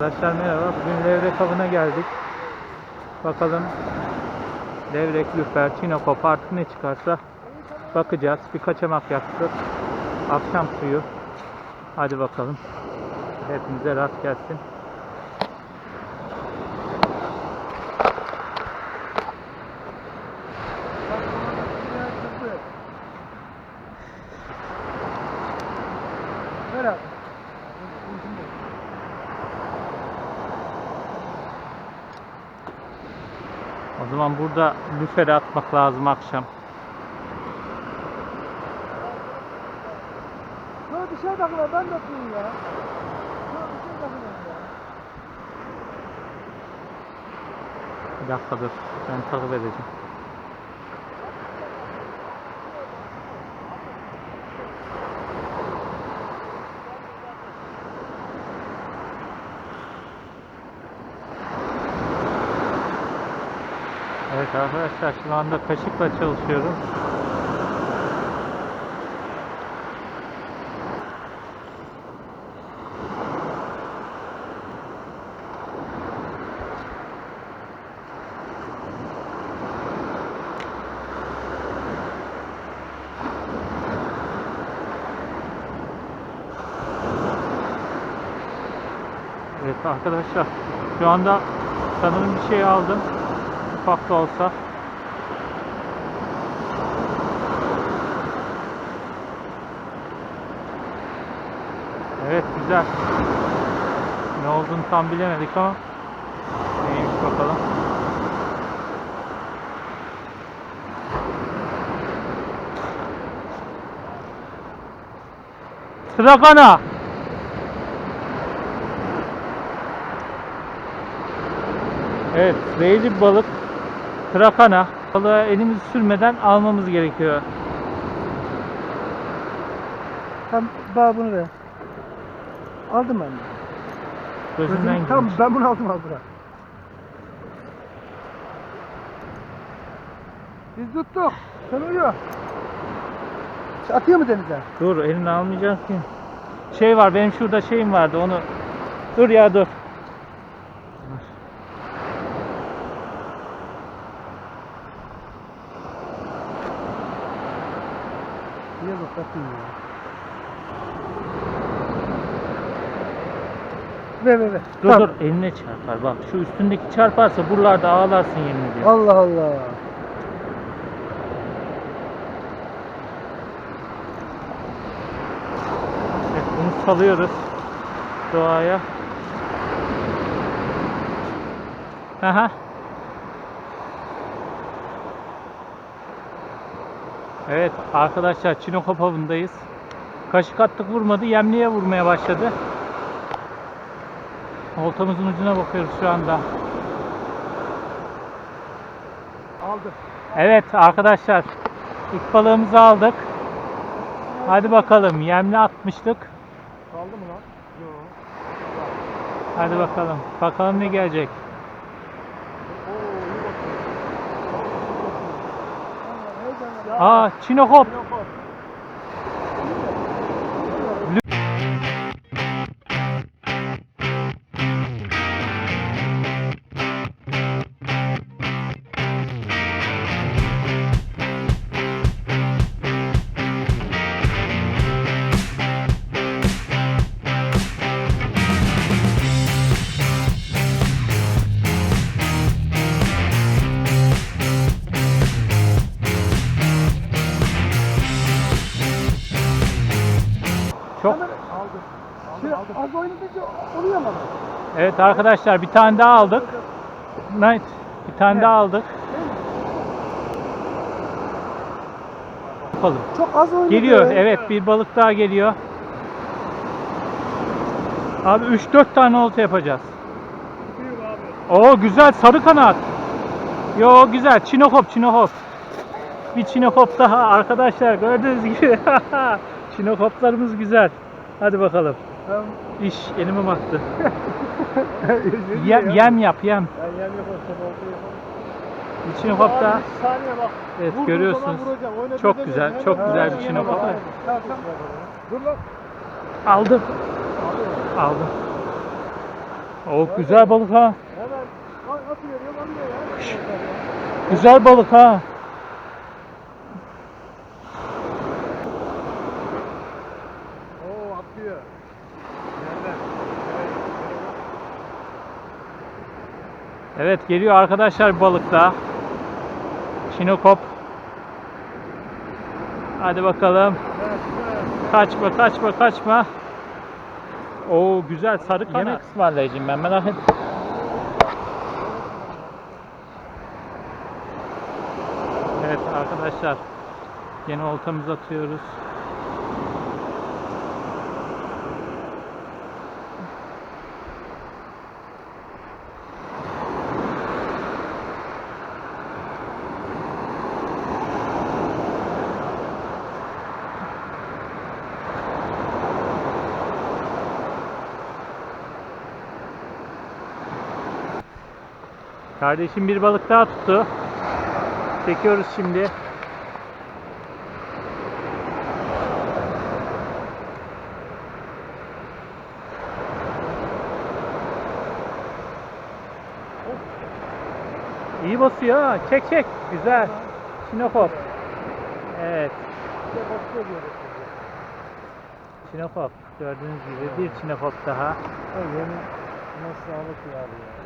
Arkadaşlar merhaba. Bugün levrek avına geldik. Bakalım levrek, lüfer, çinokop artık ne çıkarsa bakacağız. Bir kaçamak yaptık. Akşam suyu. Hadi bakalım. Hepinize rast gelsin. Ver O zaman burada lüferi atmak lazım akşam. Ya bir şey takıla ben de atayım ya. Ya bir şey takıla ya. Bir dakika dur. Ben takip edeceğim. Evet arkadaşlar şu anda kaşıkla çalışıyorum. Evet arkadaşlar şu anda sanırım bir şey aldım. Ufak olsa. Evet güzel. Ne olduğunu tam bilemedik ama neymiş bakalım. Trakana. Evet, zehirli balık. Trakana. Balığa elimizi sürmeden almamız gerekiyor. Tam bana bunu ver. Aldım ben. de. Gözünden Gözüm- girmiş. ben bunu aldım al bırak. Biz tuttuk. Sen uyuyor. Atıyor mu denize? Dur, elini almayacaksın ki. Şey var, benim şurada şeyim vardı, onu... Dur ya, dur. Niye bak atıyor ya. Ver ver ver. Dur Tamam. dur, eline çarpar. Bak, şu üstündeki çarparsa buralarda ağlarsın yemin ediyorum. Allah Allah. Evet, bunu salıyoruz doğaya. Aha. Evet arkadaşlar Çinokop avındayız. Kaşık attık vurmadı, yemliğe vurmaya başladı. Oltamızın ucuna bakıyoruz şu anda. Aldım. Evet arkadaşlar ilk balığımızı aldık. Hadi bakalım yemli atmıştık. Kaldı mı lan? Yok. Hadi bakalım. Bakalım ne gelecek. Oo iyi bakıyor. Aa Çinokop. Çok Şey, az oynayınca oluyor mu? Evet arkadaşlar bir tane daha aldık. Night bir tane Ne? daha aldık. Bakalım. Çok az oynadı. Geliyor evet bir balık daha geliyor. Abi 3-4 tane olta yapacağız. Oo güzel sarı kanat. Yo güzel çinokop çinokop. Bir çinokop daha arkadaşlar gördüğünüz gibi. Çinokoplarımız güzel. Hadi bakalım. Tamam. İş elime baktı. Yem, Yem, yap yem. Ben yem yaparsam oldu yapalım. Bir çinokop da Abi, bir saniye bak. Evet, Vurduğum görüyorsunuz. zaman vuracağım. Oynadı Çok güzel, çok vuracağım. güzel bir bak. Tamam, tamam. Dur lan. aldım. Aldım. O güzel balık ha. Hemen a- atı veriyor alıyor ya. Güzel balık ha. Evet geliyor arkadaşlar bir balık daha. Çinokop. Hadi bakalım. Kaçma kaçma kaçma. Oo güzel sarı kanat. Yemek ısmarlayacağım ben merak etme. Evet arkadaşlar. Yine oltamızı atıyoruz. Kardeşim bir balık daha tuttu. Çekiyoruz şimdi. İyi basıyor ha. Çek çek. Güzel. Şinokop. Evet. Şinokop. Gördüğünüz gibi bir şinokop daha. Ha, yeni nasıl sağlık ya bu ya.